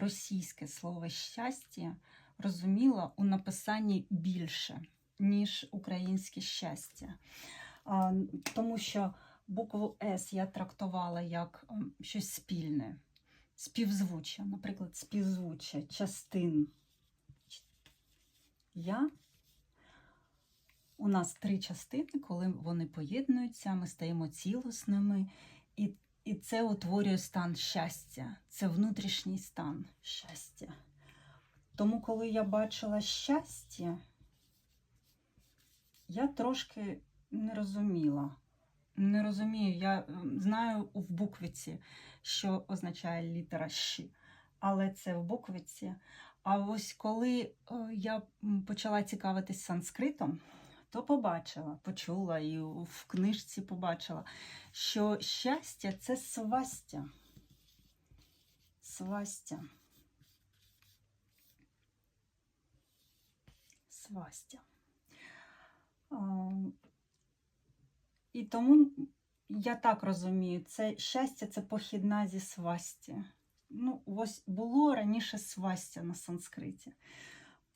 російське слово щастя розуміла у написанні більше, ніж українське щастя. Тому що букву С я трактувала як щось спільне, співзвуччя, наприклад, співзвуччя частин. Я. У нас три частини, коли вони поєднуються, ми стаємо цілісними, і, і це утворює стан щастя. Це внутрішній стан щастя. Тому, коли я бачила щастя, я трошки не розуміла. Не розумію, я знаю в буквиці, що означає літера Щ, але це в буквиці. А ось коли е, я почала цікавитись санскритом, то побачила, почула і в книжці побачила, що щастя це свастя. Свастя. Свастя. І тому я так розумію, це щастя це похідна зі свасті. Ну, ось було раніше свастя на санскриті.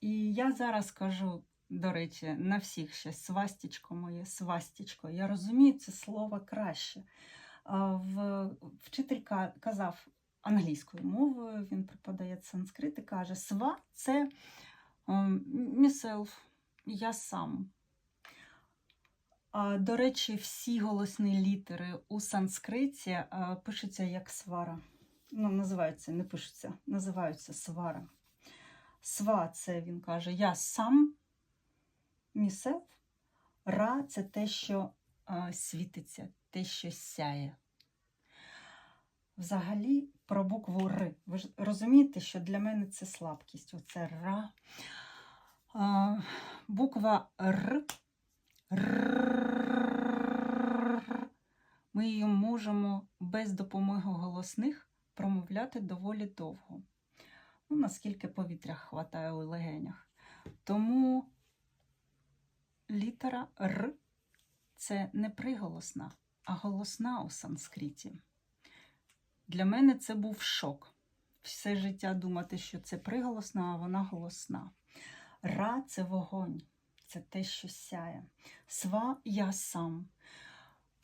І я зараз кажу, до речі, на всіх ще свастічко моє, свастічко. Я розумію це слово краще. В, вчитель казав англійською мовою, він преподає санскрит і каже: сва це ем, myself, я сам. До речі, всі голосні літери у санскриті пишуться як свара. Ну, називаються, не пишуться, називаються свара. Сва це він каже, я сам, місев. Ра це те, що а, світиться, те, що сяє. Взагалі, про букву Р. Ви ж розумієте, що для мене це слабкість. Оце ра. А, буква Р. Р. Ми її можемо без допомоги голосних промовляти доволі довго. Ну, наскільки повітря хватає у легенях. Тому літера Р це не приголосна, а голосна у санскриті. Для мене це був шок. Все життя думати, що це приголосна, а вона голосна. Ра це вогонь, це те, що сяє. Сва я сам.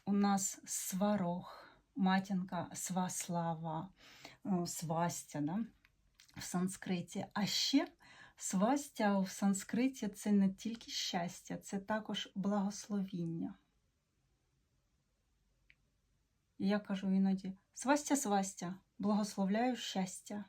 У нас сварог, матінка, сваслава, свастя да? в санскриті. А ще свастя в санскриті це не тільки щастя, це також благословіння. І я кажу іноді: свастя, свастя, благословляю щастя.